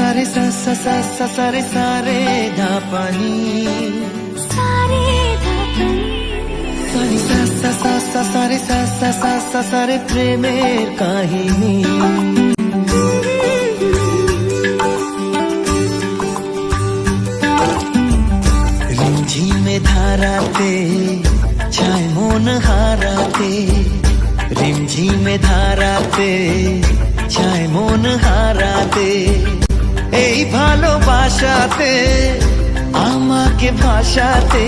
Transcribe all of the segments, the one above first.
सारे सा सा सारे धा पानी सारे सा सा सा सारे सा सा सा सारे रिंझी में धारा तेरी মন হারাতে, রিমঝিমে ধারাতে, ছায় মন হারাতে। এই ভালোবাসাতে, আমাকে ভাসাতে।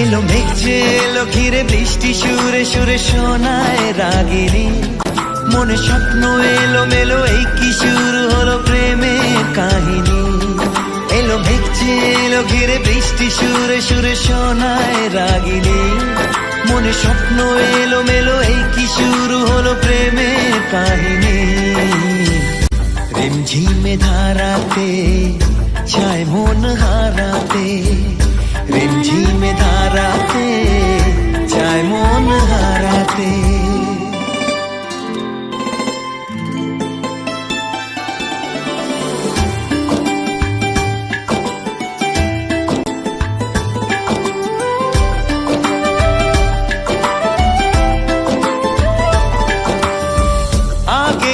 এলো মেঘছে এলো ঘিরে বৃষ্টি, সুরে সুরে শোনায় রাগিনী। মনে স্বপ্ন এলো মেলো এই কি শুরু হলো প্রেমের কাহিনী? এলো মেঘছে এলো ঘিরে বৃষ্টি সুরে সুরে শোনায় রাগিনী মনে স্বপ্ন এলো মেলো এই কি শুরু হলো প্রেমের কাহিনী? রিমঝিমে ধারাতে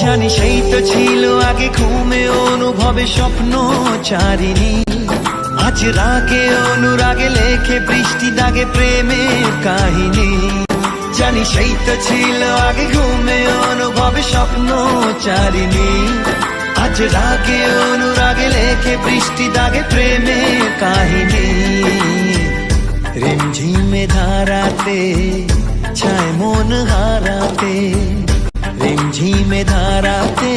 জানি সেই তো ছিল আগে ঘুমে অনুভবে স্বপ্ন চারিনি আজ রাগে অনুরাগে লেখে বৃষ্টি দাগে প্রেমের কাহিনী। জানি সেই তো ছিল আগে ঘুমে অনুভবে স্বপ্ন চারিনি আজ রাগে অনুরাগে লেখে বৃষ্টি দাগে প্রেমের কাহিনী। রিমঝিমে ধারাতে, ছায় মন হারাতে মন ধারাতে